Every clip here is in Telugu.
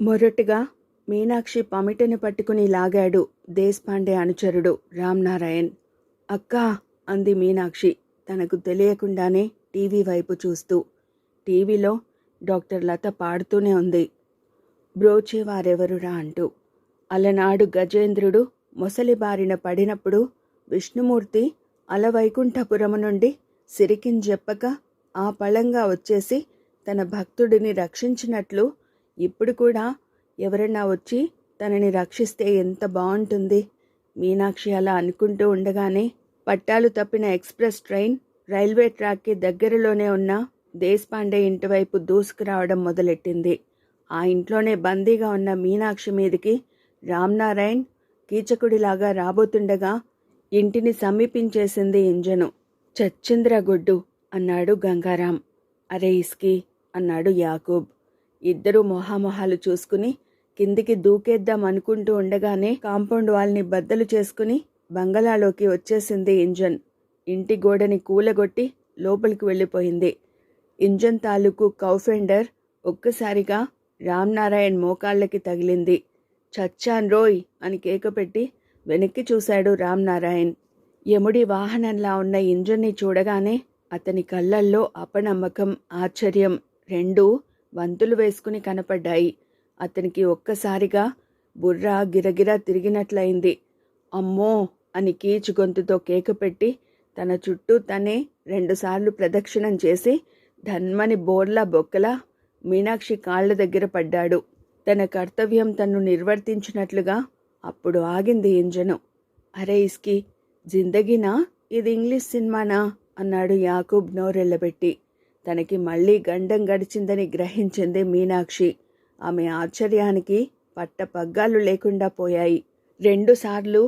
మొరటుగా మీనాక్షి పమిటని పట్టుకుని లాగాడు దేశపాండే అనుచరుడు రామ్నారాయణ్. అక్కా అంది మీనాక్షి తనకు తెలియకుండానే టీవీ వైపు చూస్తూ. టీవీలో డాక్టర్ లత పాడుతూనే ఉంది. బ్రోచేవారెవరురా అంటూ. అలనాడు గజేంద్రుడు మొసలి బారిన పడినప్పుడు విష్ణుమూర్తి అలవైకుంఠపురము నుండి సిరికింజెప్పక ఆ పళంగా వచ్చేసి తన భక్తుడిని రక్షించినట్లు ఇప్పుడు కూడా ఎవరన్నా వచ్చి తనని రక్షిస్తే ఎంత బాగుంటుంది? మీనాక్షి అలా అనుకుంటూ ఉండగానే పట్టాలు తప్పిన ఎక్స్ప్రెస్ ట్రైన్ రైల్వే ట్రాక్కి దగ్గరలోనే ఉన్న దేశపాండే ఇంటివైపు దూసుకురావడం మొదలెట్టింది. ఆ ఇంట్లోనే బందీగా ఉన్న మీనాక్షి మీదికి రామ్నారాయణ్ కీచకుడిలాగా రాబోతుండగా ఇంటిని సమీపించేసింది ఇంజను. చచ్చింద్ర గుడ్డు అన్నాడు గంగారాం. అరే ఇస్కి అన్నాడు యాకూబ్. ఇద్దరూ మొహామొహాలు చూసుకుని కిందికి దూకేద్దాం అనుకుంటూ ఉండగానే కాంపౌండ్ వాల్ని బద్దలు చేసుకుని బంగళాలోకి వచ్చేసింది ఇంజన్. ఇంటి గోడని కూలగొట్టి లోపలికి వెళ్ళిపోయింది. ఇంజన్ తాలూకు కౌఫెండర్ ఒక్కసారిగా రామ్నారాయణ్ మోకాళ్ళకి తగిలింది. చచ్చాన్ రోయ్ అని కేకపెట్టి వెనక్కి చూశాడు రామ్నారాయణ్. యముడి వాహనంలా ఉన్న ఇంజన్ని చూడగానే అతని కళ్ళల్లో అపనమ్మకం ఆశ్చర్యం రెండూ వంతులు వేసుకుని కనపడ్డాయి. అతనికి ఒక్కసారిగా బుర్ర గిరగిరా తిరిగినట్లయింది. అమ్మో అని కీచు గొంతుతో కేక పెట్టి తన చుట్టూ తనే రెండుసార్లు ప్రదక్షిణం చేసి ధన్మని బోర్లా బొక్కలా మీనాక్షి కాళ్ళ దగ్గర పడ్డాడు. తన కర్తవ్యం తన్ను నిర్వర్తించినట్లుగా అప్పుడు ఆగింది ఇంజను. అరే ఇస్కి జిందగీనా? ఇది ఇంగ్లీష్ సినిమానా? అన్నాడు యాకూబ్ నోరెళ్ళబెట్టి. తనకి మళ్ళీ గండం గడిచిందని గ్రహించింది మీనాక్షి. ఆమె ఆశ్చర్యానికి పట్ట పగ్గాలు లేకుండా పోయాయి. రెండుసార్లు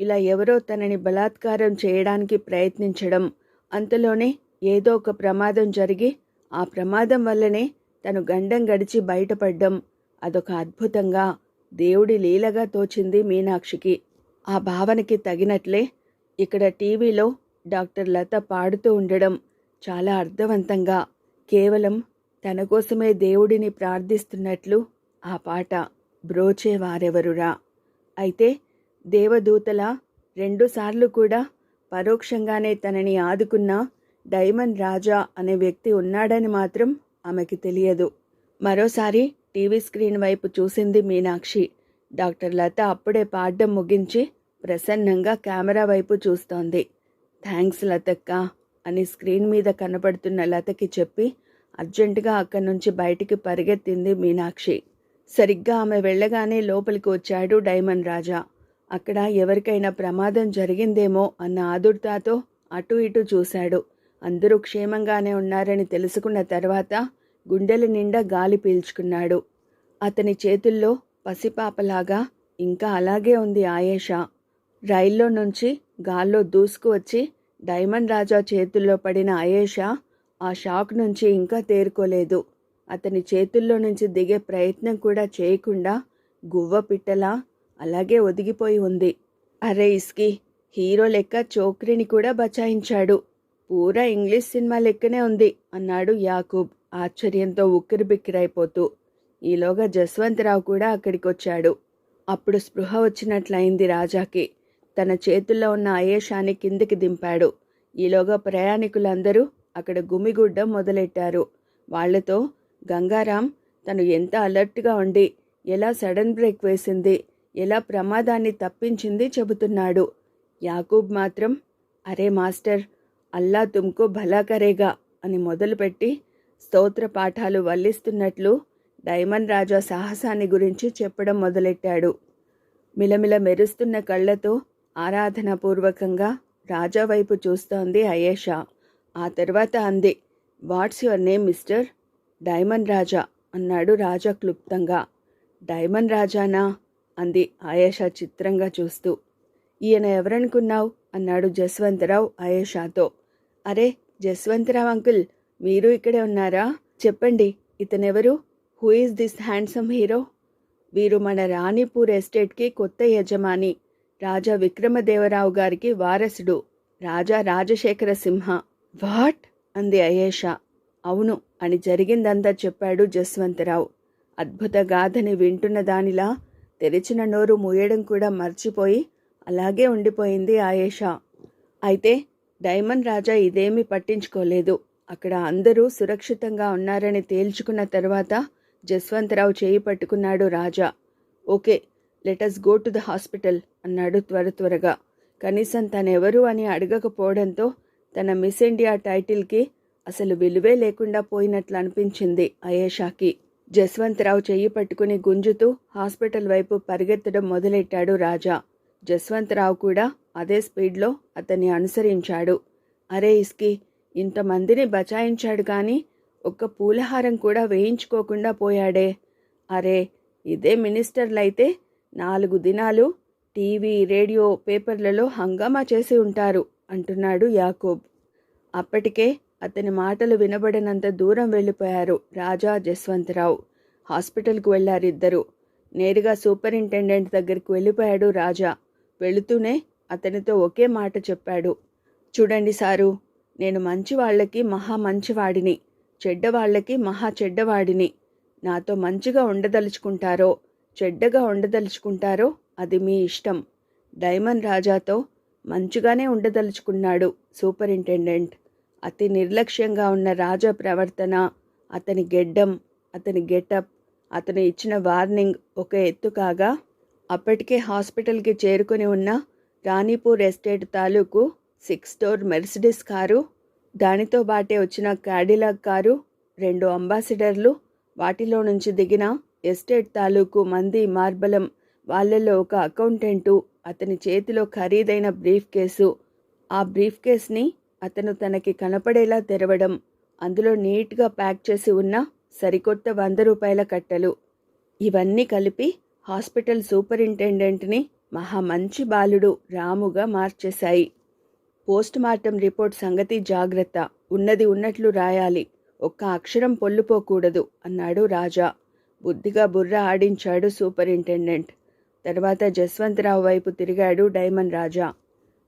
ఇలా ఎవరో తనని బలాత్కారం చేయడానికి ప్రయత్నించడం అంతలోనే ఏదో ఒక ప్రమాదం జరిగి ఆ ప్రమాదం వల్లనే తను గండం గడిచి బయటపడ్డం. అదొక అద్భుతంగా దేవుడి లీలగా తోచింది మీనాక్షికి. ఆ భావనకి తగినట్లే ఇక్కడ టీవీలో డాక్టర్ లత పాడుతూ ఉండడం చాలా అర్థవంతంగా కేవలం తన కోసమే దేవుడిని ప్రార్థిస్తున్నట్లు ఆ పాట బ్రోచేవారెవరురా. అయితే దేవదూతల రెండుసార్లు కూడా పరోక్షంగానే తనని ఆదుకున్న డైమండ్ రాజా అనే వ్యక్తి ఉన్నాడని మాత్రం ఆమెకి తెలియదు. మరోసారి టీవీ స్క్రీన్ వైపు చూసింది మీనాక్షి. డాక్టర్ లత అప్పుడే పాడ్డం ముగించి ప్రసన్నంగా కెమెరా వైపు చూస్తోంది. థ్యాంక్స్ లతక్క. అని స్క్రీన్ మీద కనబడుతున్న లతకి చెప్పి అర్జెంటుగా అక్కడి నుంచి బయటికి పరిగెత్తింది మీనాక్షి. సరిగ్గా ఆమె వెళ్ళగానే లోపలికి వచ్చాడు డైమండ్ రాజా. అక్కడ ఎవరికైనా ప్రమాదం జరిగిందేమో అన్న ఆదుర్తాతో అటు ఇటు చూశాడు. అందరూ క్షేమంగానే ఉన్నారని తెలుసుకున్న తర్వాత గుండెల నిండా గాలి పీల్చుకున్నాడు. అతని చేతుల్లో పసిపాపలాగా ఇంకా అలాగే ఉంది ఆయేషా. రైల్లో నుంచి గాల్లో దూసుకు వచ్చి డైమండ్ రాజా చేతుల్లో పడిన అయేషా ఆ షాక్ నుంచి ఇంకా తేరుకోలేదు. అతని చేతుల్లో నుంచి దిగే ప్రయత్నం కూడా చేయకుండా గువ్వ పిట్టలా అలాగే ఒదిగిపోయి ఉంది. అరే ఇస్కి హీరో లెక్క చోక్రిని కూడా బచాయించాడు. పూరా ఇంగ్లీష్ సినిమా లెక్కనే ఉంది అన్నాడు యాకూబ్ ఆశ్చర్యంతో ఉక్కిరిబిక్కిరైపోతూ. ఈలోగా జస్వంతరావు కూడా అక్కడికి వచ్చాడు అప్పుడు స్పృహ వచ్చినట్లయింది రాజాకి. తన చేతుల్లో ఉన్న ఆయేషాన్ని కిందికి దింపాడు. ఈలోగా ప్రయాణికులందరూ అక్కడ గుమిగుడ్డ మొదలెట్టారు. వాళ్ళతో గంగారాం తను ఎంత అలర్ట్గా ఉండి ఎలా సడన్ బ్రేక్ వేసింది ఎలా ప్రమాదాన్ని తప్పించింది చెబుతున్నాడు. యాకూబ్ మాత్రం అరే మాస్టర్ అల్లా తుమ్కు భలాకరేగా అని మొదలుపెట్టి స్తోత్ర పాఠాలు వల్లిస్తున్నట్లు డైమండ్ రాజా సాహసాన్ని గురించి చెప్పడం మొదలెట్టాడు. మిలమిల మెరుస్తున్న కళ్ళతో ఆరాధనపూర్వకంగా రాజా వైపు చూస్తోంది అయేషా. ఆ తర్వాత అంది what's your name mister diamond Raja అన్నాడు రాజా క్లుప్తంగా. డైమండ్ రాజానా అంది ఆయేషా చిత్రంగా చూస్తూ. ఈయన ఎవరనుకున్నావు? అన్నాడు జస్వంతరావు ఆయేషాతో అరే జస్వంతరావు అంకుల్ మీరు ఇక్కడే ఉన్నారా? చెప్పండి ఇతనెవరు? Who is this handsome hero వీరు మన రాణిపూర్ ఎస్టేట్కి కొత్త యజమాని. రాజా విక్రమదేవరావు గారికి వారసుడు రాజా రాజశేఖర సింహ. వాట్? అంది అయేషా. అవును అని జరిగిందంతా చెప్పాడు జస్వంతరావు. అద్భుత గాథని వింటున్న దానిలా తెరిచిన నోరు మూయడం కూడా మర్చిపోయి అలాగే ఉండిపోయింది ఆయేషా అయితే డైమండ్ రాజా ఇదేమీ పట్టించుకోలేదు. అక్కడ అందరూ సురక్షితంగా ఉన్నారని తేల్చుకున్న తర్వాత జస్వంతరావు చేయి పట్టుకున్నాడు Raja. Okay let's go to the hospital అన్నాడు త్వర త్వరగా. కనీసం తనెవరు అని అడగకపోవడంతో తన మిస్ ఇండియా టైటిల్కి అసలు విలువే లేకుండా పోయినట్లు అనిపించింది అయేషాకి. జస్వంతరావు చెయ్యి పట్టుకుని గుంజుతూ హాస్పిటల్ వైపు పరిగెత్తడం మొదలెట్టాడు రాజా. జస్వంతరావు కూడా అదే స్పీడ్లో అతన్ని అనుసరించాడు. అరే ఇస్కి ఇంతమందిని బచాయించాడు కానీ ఒక్క పూలహారం కూడా వేయించుకోకుండా పోయాడే. అరే ఇదే మినిస్టర్లైతే నాలుగు దినాలు టీవీ రేడియో పేపర్లలో హంగామా చేసి ఉంటారు అంటున్నాడు యాకూబ్. అప్పటికే అతని మాటలు వినబడినంత దూరం వెళ్ళిపోయారు రాజా జస్వంతరావు. హాస్పిటల్కు వెళ్ళారిద్దరు నేరుగా సూపరింటెండెంట్ దగ్గరికి వెళ్ళిపోయాడు రాజా. వెళుతూనే అతనితో ఒకే మాట చెప్పాడు. చూడండి సారు నేను మంచి వాళ్ళకి మహా మంచివాడిని చెడ్డవాళ్ళకి మహా చెడ్డవాడిని. నాతో మంచిగా ఉండదలుచుకుంటారో చెడ్డగా ఉండదలుచుకుంటారో అది మీ ఇష్టం. డైమండ్ రాజాతో మంచిగానే ఉండదలుచుకున్నాడు సూపరింటెండెంట్. అతి నిర్లక్ష్యంగా ఉన్న రాజా ప్రవర్తన అతని గెడ్డం అతని గెటప్ అతను ఇచ్చిన వార్నింగ్ ఒక ఎత్తు కాగా అప్పటికే హాస్పిటల్కి చేరుకొని ఉన్న రాణిపూర్ ఎస్టేట్ తాలూకు సిక్స్ డోర్ మెర్సిడిస్ కారు దానితో బాటే వచ్చిన క్యాడిలాగ్ కారు రెండు అంబాసిడర్లు వాటిలో నుంచి దిగిన ఎస్టేట్ తాలూకు మంది మార్బలం వాళ్ళల్లో ఒక అకౌంటెంటు అతని చేతిలో ఖరీదైన బ్రీఫ్ కేసు. ఆ బ్రీఫ్ కేస్ని అతను తనకి కనపడేలా తెరవడం అందులో నీట్గా ప్యాక్ చేసి ఉన్న సరికొత్త వంద రూపాయల కట్టలు. ఇవన్నీ కలిపి హాస్పిటల్ సూపరింటెండెంట్ని మహా మంచి బాలుడు రాముగా మార్చేశాయి. పోస్ట్ మార్టం రిపోర్ట్ సంగతి జాగ్రత్త. ఉన్నది ఉన్నట్లు రాయాలి. ఒక్క అక్షరం పొల్లుపోకూడదు అన్నాడు రాజా. బుద్ధిగా బుర్ర ఆడించాడు సూపరింటెండెంట్. తర్వాత జస్వంతరావు వైపు తిరిగాడు డైమండ్ రాజా.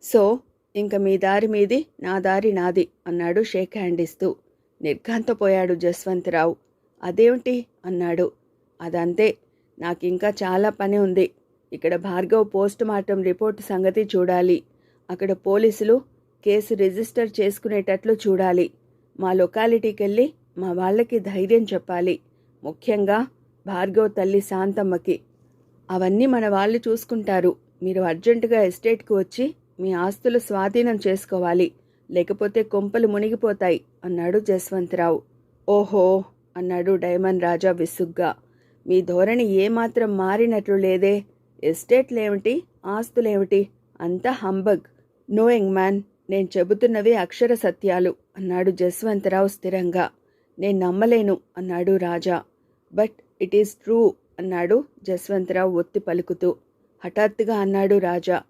సో ఇంక మీ దారి మీది నా దారి నాది అన్నాడు షేక్ హ్యాండ్ ఇస్తూ. నిర్ఘాంతపోయాడు జస్వంతరావు. అదేమిటి అన్నాడు. అదంతే. నాకింకా చాలా పని ఉంది. ఇక్కడ భార్గవ్ పోస్ట్ మార్టం రిపోర్ట్ సంగతి చూడాలి. అక్కడ పోలీసులు కేసు రిజిస్టర్ చేసుకునేటట్లు చూడాలి. మా లొకాలిటీకెళ్ళి మా వాళ్ళకి ధైర్యం చెప్పాలి. ముఖ్యంగా భార్గవ్ తల్లి శాంతమ్మకి. అవన్నీ మన వాళ్ళు చూసుకుంటారు. మీరు అర్జెంటుగా ఎస్టేట్కి వచ్చి మీ ఆస్తులు స్వాధీనం చేసుకోవాలి. లేకపోతే కొంపలు మునిగిపోతాయి అన్నాడు జస్వంతరావు. ఓహో! అన్నాడు డైమండ్ రాజా విసుగ్గా. మీ ధోరణి ఏమాత్రం మారినట్లు లేదే. ఎస్టేట్లేమిటి? ఆస్తులేమిటి? అంతా హంబగ్. నో యంగ్ మ్యాన్ నేను చెబుతున్నవి అక్షర సత్యాలు అన్నాడు జస్వంతరావు స్థిరంగా. నేను నమ్మలేను అన్నాడు Raja. But it is true అన్నాడు జస్వంతరావు ఒత్తి పలుకుతూ. హఠాత్తుగా అన్నాడు రాజా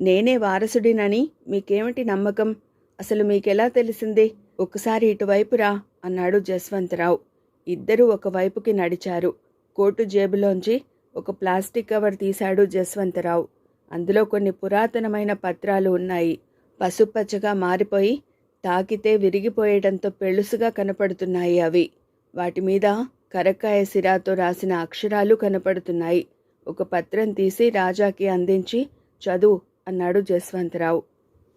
నేనే వారసుడినని మీకేమిటి నమ్మకం? అసలు మీకెలా తెలిసింది? ఒకసారి ఇటువైపు రా అన్నాడు జస్వంతరావు. ఇద్దరూ ఒకవైపుకి నడిచారు. కోటు జేబులోంచి ఒక ప్లాస్టిక్ కవర్ తీశాడు జస్వంతరావు. అందులో కొన్ని పురాతనమైన పత్రాలు ఉన్నాయి. పసుపచ్చగా మారిపోయి తాకితే విరిగిపోయేటంతో పెళుసుగా కనపడుతున్నాయి అవి. వాటి మీద కరక్కాయ సిరాతో రాసిన అక్షరాలు కనపడుతున్నాయి. ఒక పత్రం తీసి రాజాకి అందించి చదువు అన్నాడు జస్వంతరావు.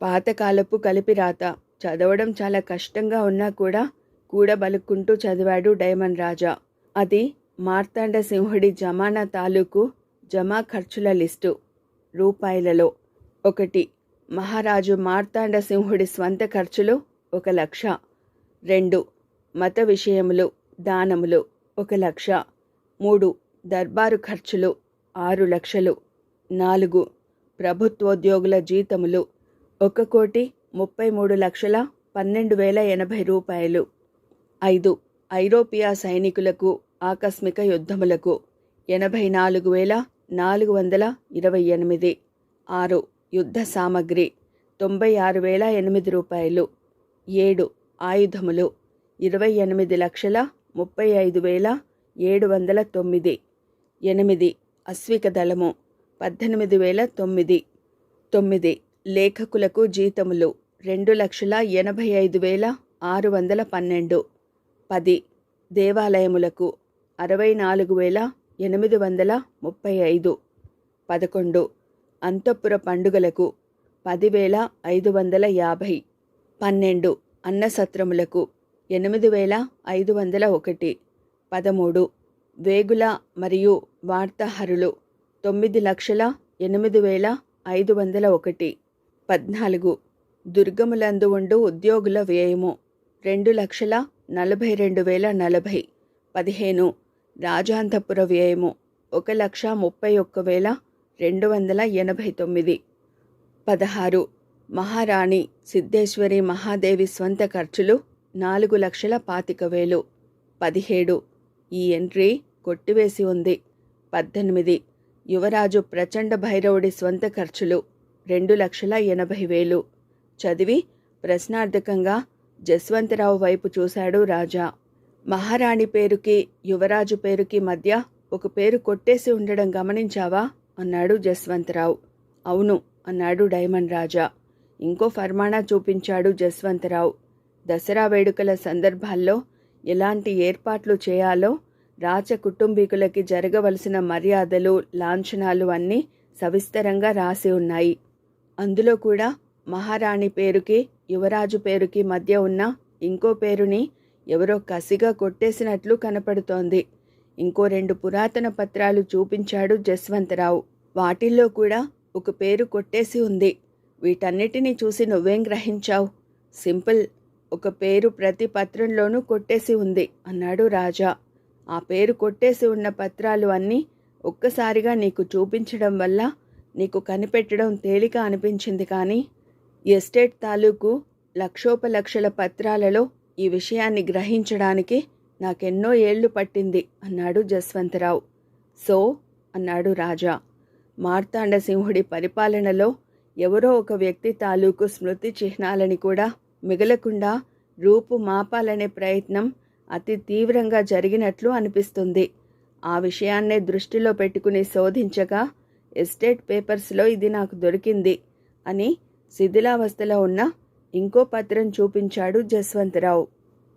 పాతకాలపు కలిపి రాత. చదవడం చాలా కష్టంగా ఉన్నా కూడా కూడబలుక్కుంటూ చదివాడు డైమండ్ రాజా. అది మార్తాండ సింహుడి జమానా తాలూకు జమా ఖర్చుల లిస్టు. రూపాయలలో ఒకటి. మహారాజు మార్తాండ సింహుడి స్వంత ఖర్చులు ఒక లక్ష. రెండు. మత విషయములు దానములు. ఒక లక్ష మూడు దర్బారు ఖర్చులు ఆరు లక్షలు నాలుగు ప్రభుత్వోద్యోగుల జీతములు ఒక కోటి ముప్పై మూడు లక్షల పన్నెండు వేల ఎనభై రూపాయలు. ఐదు ఐరోపియా సైనికులకు ఆకస్మిక యుద్ధములకు ఎనభై నాలుగు వేల నాలుగు వందల ఇరవై ఎనిమిది. ఆరు యుద్ధ సామగ్రి తొంభై ఆరు వేల ఎనిమిది రూపాయలు. ఏడు ఆయుధములు ఇరవై ఎనిమిది లక్షల ముప్పై ఐదు వేల ఏడు వందల తొమ్మిది. ఎనిమిది అశ్విక దళము పద్దెనిమిది వేల తొమ్మిది. తొమ్మిది లేఖకులకు జీతములు రెండు లక్షల ఎనభై ఐదు వేల ఆరు వందల పన్నెండు. పది దేవాలయములకు అరవై నాలుగు వేల ఎనిమిది వందల ముప్పై ఐదు. పదకొండు అంతఃపుర పండుగలకు పదివేల ఐదు వందల యాభై. పన్నెండు అన్నసత్రములకు ఎనిమిది వేల ఐదు వందల ఒకటి. పదమూడు. వేగుల మరియు వార్తాహరులు తొమ్మిది లక్షల ఎనిమిది వేల ఐదు వందల ఒకటి. పద్నాలుగు. దుర్గములందు ఉండు ఉద్యోగుల వ్యయము రెండు లక్షల నలభై రెండు వేల నలభై. పదిహేను. రాజాంతపుర వ్యయము ఒక లక్ష ముప్పై ఒక్క వేల రెండు వందల ఎనభై తొమ్మిది. పదహారు. మహారాణి సిద్ధేశ్వరి మహాదేవి స్వంత ఖర్చులు నాలుగు లక్షల పాతిక వేలు. పదిహేడు. ఈ ఎంట్రీ కొట్టివేసి ఉంది. పద్దెనిమిది. యువరాజు ప్రచండ భైరవుడి స్వంత ఖర్చులు రెండు లక్షల ఎనభై వేలు. చదివి ప్రశ్నార్థకంగా జస్వంతరావు వైపు చూశాడు రాజా. మహారాణి పేరుకి యువరాజు పేరుకి మధ్య ఒక పేరు కొట్టేసి ఉండడం గమనించావా? అన్నాడు జస్వంతరావు. అవును అన్నాడు డైమండ్ రాజా. ఇంకో ఫర్మానా చూపించాడు జస్వంతరావు. దసరా వేడుకల సందర్భాల్లో ఎలాంటి ఏర్పాట్లు చేయాలో రాజ కుటుంబీకులకి జరగవలసిన మర్యాదలు లాంఛనాలు అన్నీ సవిస్తరంగా రాసి ఉన్నాయి. అందులో కూడా మహారాణి పేరుకి యువరాజు పేరుకి మధ్య ఉన్న ఇంకో పేరుని ఎవరో కసిగా కొట్టేసినట్లు కనపడుతోంది. ఇంకో రెండు పురాతన పత్రాలు చూపించాడు జస్వంతరావు. వాటిల్లో కూడా ఒక పేరు కొట్టేసి ఉంది. వీటన్నిటినీ చూసి నువ్వేం గ్రహించావు? సింపుల్ ఒక పేరు ప్రతి పత్రంలోనూ కొట్టేసి ఉంది అన్నాడు రాజా. ఆ పేరు కొట్టేసి ఉన్న పత్రాలు అన్నీ ఒక్కసారిగా నీకు చూపించడం వల్ల నీకు కనిపెట్టడం తేలిక అనిపించింది కానీ ఎస్టేట్ తాలూకు లక్షోపలక్షల పత్రాలలో ఈ విషయాన్ని గ్రహించడానికి నాకెన్నో ఏళ్ళు పట్టింది అన్నాడు జస్వంతరావు. సో అన్నాడు రాజా. మార్తాండసింహుడి పరిపాలనలో ఎవరో ఒక వ్యక్తి తాలూకు స్మృతి చిహ్నాలని కూడా మిగలకుండా రూపు మాపాలనే ప్రయత్నం అతి తీవ్రంగా జరిగినట్లు అనిపిస్తుంది. ఆ విషయాన్నే దృష్టిలో పెట్టుకుని శోధించగా ఎస్టేట్ పేపర్స్లో ఇది నాకు దొరికింది అని శిథిలావస్థలో ఉన్న ఇంకో పత్రం చూపించాడు జస్వంతరావు.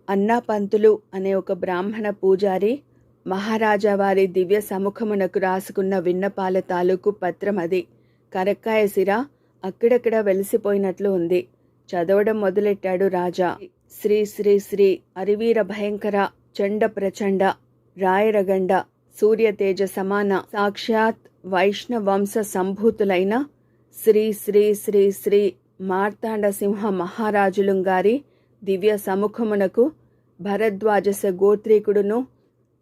అన్నా పంతులు అనే ఒక బ్రాహ్మణ పూజారి మహారాజా వారి దివ్య సముఖమునకు రాసుకున్న విన్నపాల తాలూకు పత్రం అది. కరక్కాయ సిర అక్కడక్కడ వెలిసిపోయినట్లు ఉంది. చదవడం మొదలెట్టాడు రాజా. శ్రీ శ్రీ శ్రీ అరివీర భయంకర చండ ప్రచండ రాయరగండ సూర్యతేజ సమాన సాక్షాత్ వైష్ణవంశ సంభూతులైన శ్రీ శ్రీ శ్రీ శ్రీ మార్తాండ సింహ మహారాజులు గారి దివ్య సముఖమునకు భరద్వాజస గోత్రీకుడును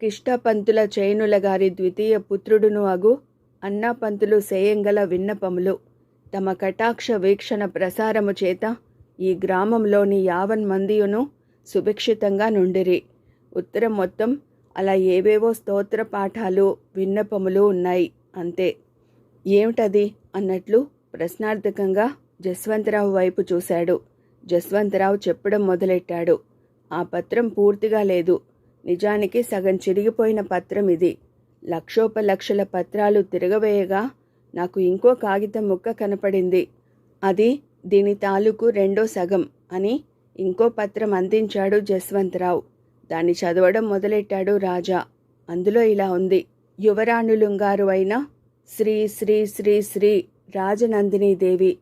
కిష్టపంతుల చైనుల గారి ద్వితీయ పుత్రుడును అగు అన్నాపంతులు సేయంగల విన్నపములు. తమ కటాక్ష వీక్షణ ప్రసారము చేత ఈ గ్రామంలోని యావన్ మందియును సుభిక్షితంగా నుండిరి. ఉత్తరం మొత్తం అలా ఏవేవో స్తోత్ర పాఠాలు విన్నపములు ఉన్నాయి అంతే. ఏమిటది? అన్నట్లు ప్రశ్నార్థకంగా జస్వంతరావు వైపు చూశాడు. జస్వంతరావు చెప్పడం మొదలెట్టాడు. ఆ పత్రం పూర్తిగా లేదు. నిజానికి సగం చిరిగిపోయిన పత్రం ఇది. లక్షోపలక్షల పత్రాలు తిరగవేయగా నాకు ఇంకో కాగితం ముక్క కనపడింది. అది దీని తాలూకు రెండో సగం అని ఇంకో పత్రం అందించాడు జస్వంతరావు. దాన్ని చదవడం మొదలెట్టాడు రాజా. అందులో ఇలా ఉంది. యువరాణులుంగారు అయిన శ్రీ శ్రీ శ్రీ శ్రీ రాజనందినీదేవి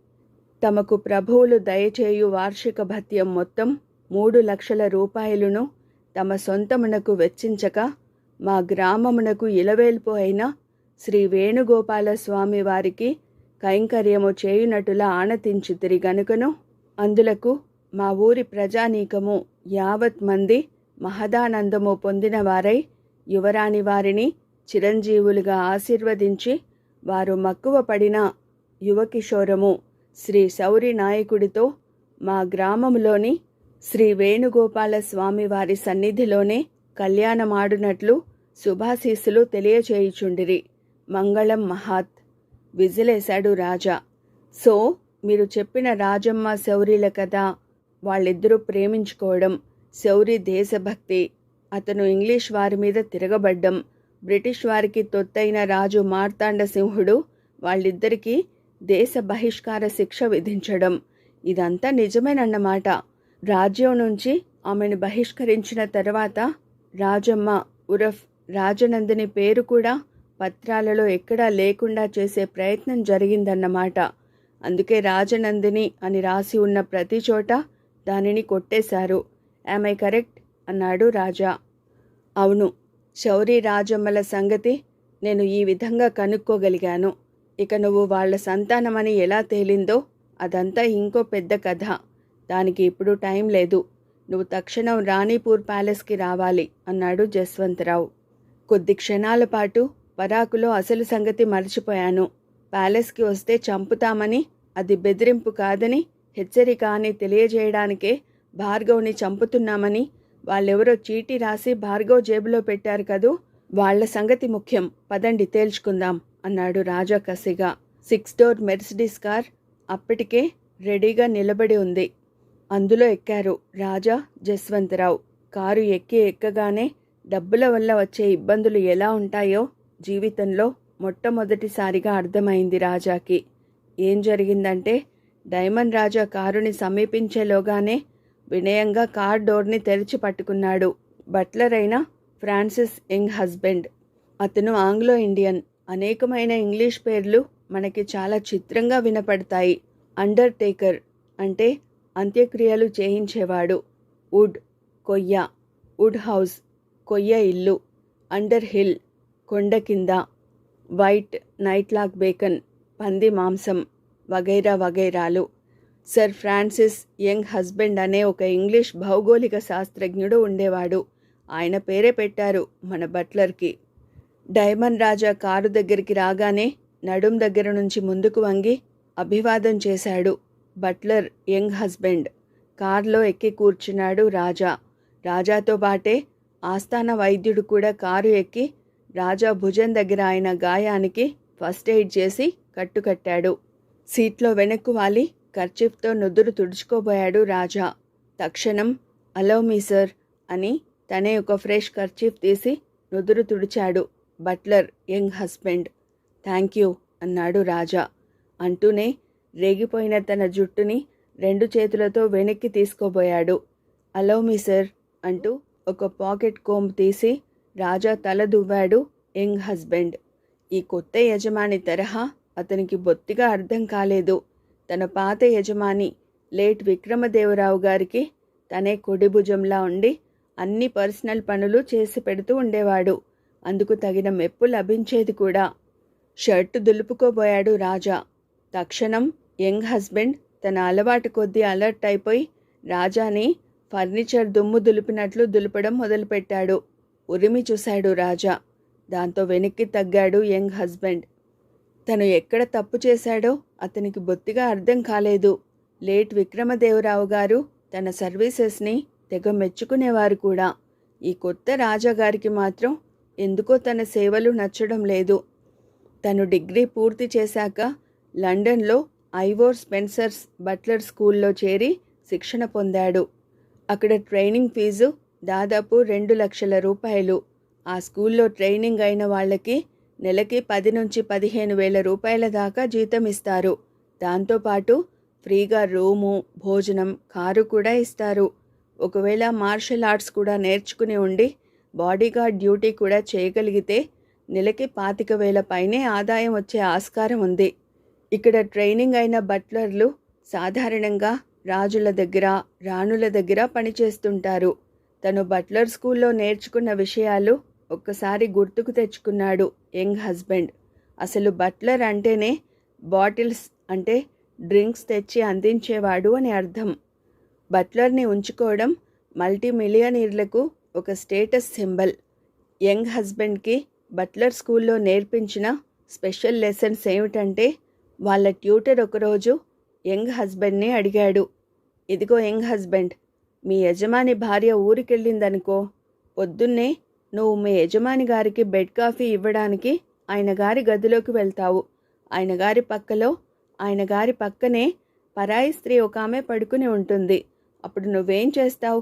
తమకు ప్రభువులు దయచేయు వార్షిక భత్యం మొత్తం మూడు లక్షల రూపాయలను తమ సొంతమునకు వెచ్చించక మా గ్రామమునకు ఇలవేల్పు అయిన శ్రీ వేణుగోపాల స్వామి వారికి కైంకర్యము చేయునటుల ఆనతించితిరి గనుకను అందులకు మా ఊరి ప్రజానీకము యావత్ మంది మహదానందము పొందిన వారై యువరాణి వారిని చిరంజీవులుగా ఆశీర్వదించి వారు మక్కువ పడిన యువకిషోరము శ్రీ శౌరి నాయకుడితో మా గ్రామములోని శ్రీ వేణుగోపాల స్వామి వారి సన్నిధిలోనే కళ్యాణమాడునట్లు శుభాశీస్సులు తెలియచేయుచుండిరి. మంగళం మహాత్. విజిలేశాడు రాజా. సో మీరు చెప్పిన రాజమ్మ శౌరిల కథ వాళ్ళిద్దరూ ప్రేమించుకోవడం శౌరి దేశభక్తి అతను ఇంగ్లీష్ వారి మీద తిరగబడ్డం బ్రిటిష్ వారికి తొత్తైన రాజు మార్తాండ సింహుడు వాళ్ళిద్దరికీ దేశ బహిష్కార శిక్ష విధించడం ఇదంతా నిజమేనన్నమాట. రాజ్యం నుంచి ఆమెను బహిష్కరించిన తర్వాత రాజమ్మ ఉరఫ్ రాజనందిని పేరు కూడా పత్రాలలో ఎక్కడా లేకుండా చేసే ప్రయత్నం జరిగిందన్నమాట. అందుకే రాజనందిని అని రాసి ఉన్న ప్రతి చోట దానిని కొట్టేశారు. ఐ కరెక్ట్ అన్నాడు రాజా. అవును శౌరి రాజమ్మల సంగతి నేను ఈ విధంగా కనుక్కోగలిగాను. ఇక నువ్వు వాళ్ళ సంతానమని ఎలా తేలిందో అదంతా ఇంకో పెద్ద కథ. దానికి ఇప్పుడు టైం లేదు. నువ్వు తక్షణం రాణిపూర్ ప్యాలెస్కి రావాలి అన్నాడు జస్వంతరావు. కొద్ది క్షణాల పాటు పరాకులో అసలు సంగతి మర్చిపోయాను. ప్యాలెస్కి వస్తే చంపుతామని అది బెదిరింపు కాదని హెచ్చరిక అని తెలియజేయడానికే భార్గవ్ని చంపుతున్నామని వాళ్ళెవరో చీటీ రాసి భార్గవ్ జేబులో పెట్టారు కదూ వాళ్ళ సంగతి ముఖ్యం. పదండి తేల్చుకుందాం అన్నాడు రాజా కసిగా. సిక్స్ డోర్ మెర్సిడీస్ కార్ అప్పటికే రెడీగా నిలబడి ఉంది. అందులో ఎక్కారు రాజా జస్వంతరావు. కారు ఎక్కి ఎక్కగానే డబ్బుల వల్ల వచ్చే ఇబ్బందులు ఎలా ఉంటాయో జీవితంలో మొట్టమొదటిసారిగా అర్థమైంది రాజాకి. ఏం జరిగిందంటే డైమండ్ రాజా కారుని సమీపించేలోగానే వినయంగా కార్ డోర్ని తెరిచి పట్టుకున్నాడు. బట్లర్ అయిన ఫ్రాన్సిస్ యంగ్ హస్బెండ్. అతను ఆంగ్లో ఇండియన్. అనేకమైన ఇంగ్లీష్ పేర్లు మనకి చాలా చిత్రంగా వినపడతాయి. అండర్ టేకర్ అంటే అంత్యక్రియలు చేయించేవాడు. వుడ్ కొయ్య. వుడ్ హౌస్ కొయ్య ఇల్లు. అండర్ హిల్ కొండ కింద వైట్ నైట్ లాక్ బేకన్ పంది మాంసం వగైరా వగైరాలు. సర్ ఫ్రాన్సిస్ యంగ్ హస్బెండ్ అనే ఒక ఇంగ్లీష్ భౌగోళిక శాస్త్రజ్ఞుడు ఉండేవాడు. ఆయన పేరే పెట్టారు మన బట్లర్కి. డైమండ్ రాజా కారు దగ్గరికి రాగానే నడుం దగ్గర నుంచి ముందుకు వంగి అభివాదం చేశాడు బట్లర్ యంగ్ హస్బెండ్. కారులో ఎక్కి కూర్చున్నాడు రాజా. రాజాతో పాటే ఆస్థాన వైద్యుడు కూడా కారు ఎక్కి రాజా భుజం దగ్గర ఆయన గాయానికి ఫస్ట్ ఎయిడ్ చేసి కట్టుకట్టాడు. సీట్లో వెనక్కు వాలి కర్చీఫ్తో నుదురు తుడుచుకోబోయాడు రాజా. తక్షణం అలో మీ సార్ అని తనే ఒక ఫ్రెష్ కర్చీఫ్ తీసి నుదురు తుడిచాడు. Butler Younghusband thank you అన్నాడు రాజా. అంటూనే రేగిపోయిన తన జుట్టుని రెండు చేతులతో వెనక్కి తీసుకోబోయాడు. అలో మీ సార్ అంటూ ఒక పాకెట్ కోంబ్ తీసి రాజా తల దువ్వాడు యంగ్ హస్బెండ్. ఈ కొత్త యజమాని తరహా అతనికి బొత్తిగా అర్థం కాలేదు. తన పాత యజమాని లేట్ విక్రమదేవరావు గారికి తనే కొడిభుజంలా ఉండి అన్ని పర్సనల్ పనులు చేసి పెడుతూ ఉండేవాడు. అందుకు తగిన మెప్పు లభించేది కూడా. షర్టు దులుపుకోబోయాడు రాజా. తక్షణం యంగ్ హస్బెండ్ తన అలవాటు కొద్దీ అలర్ట్ అయిపోయి రాజాని ఫర్నిచర్ దుమ్ము దులిపినట్లు దులపడం మొదలుపెట్టాడు. ఉరిమి చూశాడు రాజా. దాంతో వెనక్కి తగ్గాడు యంగ్ హస్బెండ్. తను ఎక్కడ తప్పు చేశాడో అతనికి బొత్తిగా అర్థం కాలేదు. లేట్ విక్రమదేవరావు గారు తన సర్వీసెస్ని తెగ మెచ్చుకునేవారు కూడా. ఈ కొత్త రాజాగారికి మాత్రం ఎందుకో తన సేవలు నచ్చడం లేదు. తను డిగ్రీ పూర్తి చేశాక లండన్లో ఐవోర్ స్పెన్సర్స్ బట్లర్ స్కూల్లో చేరి శిక్షణ పొందాడు. అక్కడ ట్రైనింగ్ ఫీజు దాదాపు రెండు లక్షల రూపాయలు. ఆ స్కూల్లో ట్రైనింగ్ అయిన వాళ్ళకి నెలకి పది నుంచి పదిహేను వేల రూపాయల దాకా జీతం ఇస్తారు. దాంతోపాటు ఫ్రీగా రూము భోజనం కారు కూడా ఇస్తారు. ఒకవేళ మార్షల్ ఆర్ట్స్ కూడా నేర్చుకుని ఉండి బాడీగార్డ్ డ్యూటీ కూడా చేయగలిగితే నెలకి పాతిక వేల పైనే ఆదాయం వచ్చే ఆస్కారం ఉంది. ఇక్కడ ట్రైనింగ్ అయిన బట్లర్లు సాధారణంగా రాజుల దగ్గర రాణుల దగ్గర పనిచేస్తుంటారు. తను బట్లర్ స్కూల్లో నేర్చుకున్న విషయాలు ఒక్కసారి గుర్తుకు తెచ్చుకున్నాడు యంగ్ హస్బెండ్. అసలు బట్లర్ అంటేనే బాటిల్స్ అంటే డ్రింక్స్ తెచ్చి అందించేవాడు అని అర్థం. బట్లర్ని ఉంచుకోవడం మల్టీ మిలియనీర్లకు ఒక స్టేటస్ సింబల్. యంగ్ హస్బెండ్కి బట్లర్ స్కూల్లో నేర్పించిన స్పెషల్ లెసన్స్ ఏమిటంటే వాళ్ళ ట్యూటర్ ఒకరోజు యంగ్ హస్బెండ్ని అడిగాడు. ఇదిగో యంగ్ హస్బెండ్ మీ యజమాని భార్య ఊరికెళ్ళిందనుకో పొద్దున్నే నువ్వు మీ యజమాని గారికి బెడ్ కాఫీ ఇవ్వడానికి ఆయన గారి గదిలోకి వెళ్తావు. ఆయన గారి పక్కలో ఆయన గారి పక్కనే పరాయి స్త్రీ ఒక ఆమె పడుకుని ఉంటుంది. అప్పుడు నువ్వేం చేస్తావు?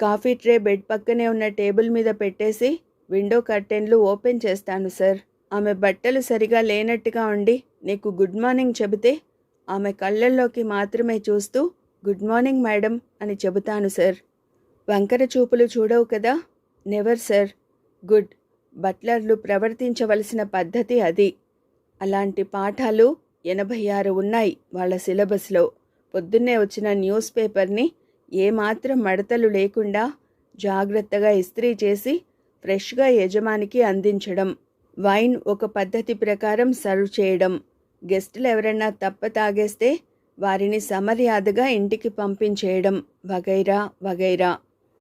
కాఫీ ట్రే బెడ్ పక్కనే ఉన్న టేబుల్ మీద పెట్టేసి విండో కర్టెన్లు ఓపెన్ చేస్తాను సార్. ఆమె బట్టలు సరిగా లేనట్టుగా ఉండి నీకు గుడ్ మార్నింగ్ చెబితే ఆమె కళ్ళల్లోకి మాత్రమే చూస్తూ గుడ్ మార్నింగ్ మేడం అని చెబుతాను సార్. వంకర చూపులు చూడవు కదా? Never sir. గుడ్. బట్లర్లు ప్రవర్తించవలసిన పద్ధతి అది. అలాంటి పాఠాలు ఎనభై ఆరు ఉన్నాయి వాళ్ళ సిలబస్లో. పొద్దున్నే వచ్చిన న్యూస్ పేపర్ని ఏమాత్రం మడతలు లేకుండా జాగ్రత్తగా ఇస్త్రీ చేసి ఫ్రెష్గా యజమానికి అందించడం వైన్ ఒక పద్ధతి ప్రకారం సర్వ్ చేయడం గెస్టులు ఎవరైనా తప్ప తాగేస్తే వారిని సమర్యాదగా ఇంటికి పంపించేయడం. వగైరా వగైరా.